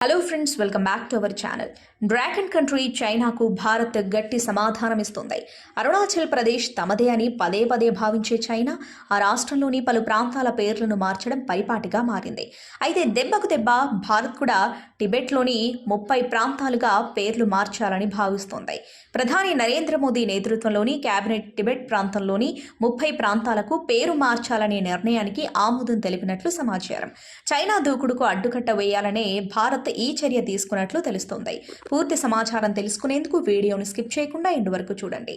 Hello friends welcome back to our channel dragon country చైనాకు భారత్ గట్టి సమాధానమిస్తుంది. అరుణాచల్ ప్రదేశ్ తమదే అని పదే పదే భావించే చైనా ఆ రాష్ట్రంలోని పలు ప్రాంతాల పేర్లను మార్చడం పరిపాటిగా మారింది. అయితే దెబ్బకు దెబ్బ భారత్ కూడా టిబెట్లోని ముప్పై ప్రాంతాలుగా పేర్లు మార్చాలని భావిస్తోంది. ప్రధాని నరేంద్ర మోదీ నేతృత్వంలోని కేబినెట్ టిబెట్ ప్రాంతంలోని ముప్పై ప్రాంతాలకు పేరు మార్చాలనే నిర్ణయానికి ఆమోదం తెలిపినట్లు సమాచారం. చైనా దూకుడుకు అడ్డుకట్ట వేయాలనే భారత్ ఈ చర్య తీసుకున్నట్లు తెలుస్తోంది. పూర్తి సమాచారం తెలుసుకునేందుకు వీడియోను స్కిప్ చేయకుండా ఇంటి వరకు చూడండి.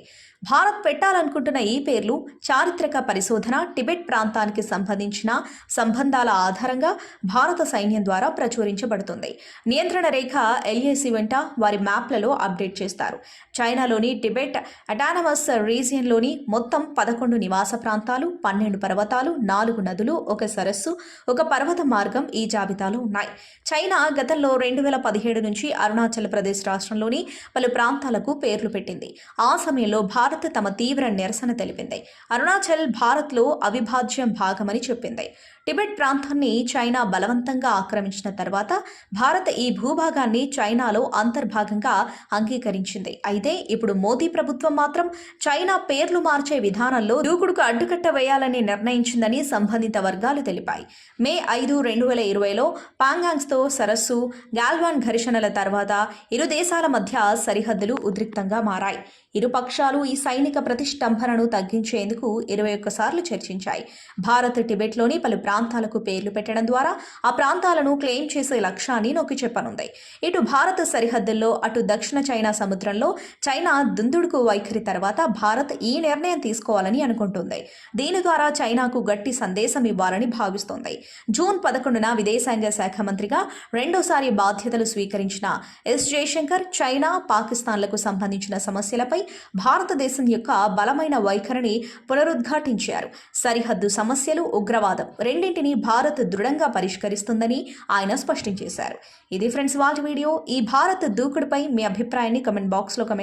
భారత్ పెట్టాలనుకుంటున్న ఈ పేర్లు చారిత్రక పరిశోధన టిబెట్ ప్రాంతానికి సంబంధించిన సంబంధాల ఆధారంగా భారత సైన్యం ద్వారా ప్రచురించబడుతుంది. నియంత్రణ రేఖ ఎల్ఏసి వెంట వారి మ్యాప్లలో అప్డేట్ చేస్తారు. చైనాలోని టిబెట్ అటానమస్ రీజియన్లోని మొత్తం పదకొండు నివాస ప్రాంతాలు పన్నెండు పర్వతాలు నాలుగు నదులు ఒక సరస్సు ఒక పర్వత మార్గం ఈ జాబితాలో ఉన్నాయి. చైనా గతంలో రెండు వేల పదిహేడు నుంచి అరుణాచల్ ప్రదేశ్ రాష్ట్రంలోని పలు ప్రాంతాలకు పేర్లు పెట్టింది. ఆ సమయంలో భారత్ తమ తీవ్ర నిరసన తెలిపింది. అరుణాచల్ భారత్లో అవిభాజ్యం భాగమని చెప్పింది. టిబెట్ ప్రాంతాన్ని చైనా బలవంతంగా ఆక్రమించిన తర్వాత భారత్ ఈ భూభాగాన్ని చైనాలో అంతర్భాగంగా అంగీకరించింది. అయితే అయితే ఇప్పుడు మోదీ ప్రభుత్వం మాత్రం చైనా పేర్లు మార్చే విధానంలో దూకుడుకు అడ్డుకట్ట వేయాలని నిర్ణయించిందని సంబంధిత వర్గాలు తెలిపాయి. మే ఐదు రెండు వేల ఇరవైలో పాంగాంగ్స్తో సరస్సు గాల్వాన్ ఘర్షణల తర్వాత ఇరు దేశాల మధ్య సరిహద్దులు ఉద్రిక్తంగా మారాయి. ఇరు పక్షాలు ఈ సైనిక ప్రతిష్టంభనను తగ్గించేందుకు ఇరవై ఒక్కసార్లు చర్చించాయి. భారత్ టిబెట్లోని పలు ప్రాంతాలకు పేర్లు పెట్టడం ద్వారా ఆ ప్రాంతాలను క్లెయిమ్ చేసే లక్ష్యాన్ని నొక్కి చెప్పనుంది. ఇటు భారత సరిహద్దుల్లో అటు దక్షిణ చైనా సముద్రంలో చైనా దుందుడుకు వైఖరి తర్వాత భారత్ ఈ నిర్ణయం తీసుకోవాలని అనుకుంటుంది. దీని ద్వారా చైనాకు గట్టి సందేశం ఇవ్వాలని భావిస్తోంది. జూన్ పదకొండున విదేశాంగ శాఖ మంత్రిగా రెండోసారి బాధ్యతలు స్వీకరించిన ఎస్ జయశంకర్ చైనా పాకిస్తాన్లకు సంబంధించిన సమస్యలపై భారతదేశం యొక్క బలమైన వైఖరిని పునరుద్ఘాటించారు. సరిహద్దు సమస్యలు ఉగ్రవాదం రెండింటినీ భారత్ దృఢంగా పరిష్కరిస్తుందని ఆయన స్పష్టం చేశారు. ఇది ఫ్రెండ్స్ వాటి వీడియో. ఈ భారత్ దూకుడుపై మీ అభిప్రాయాన్ని కమెంట్ బాక్స్లో కమెంట్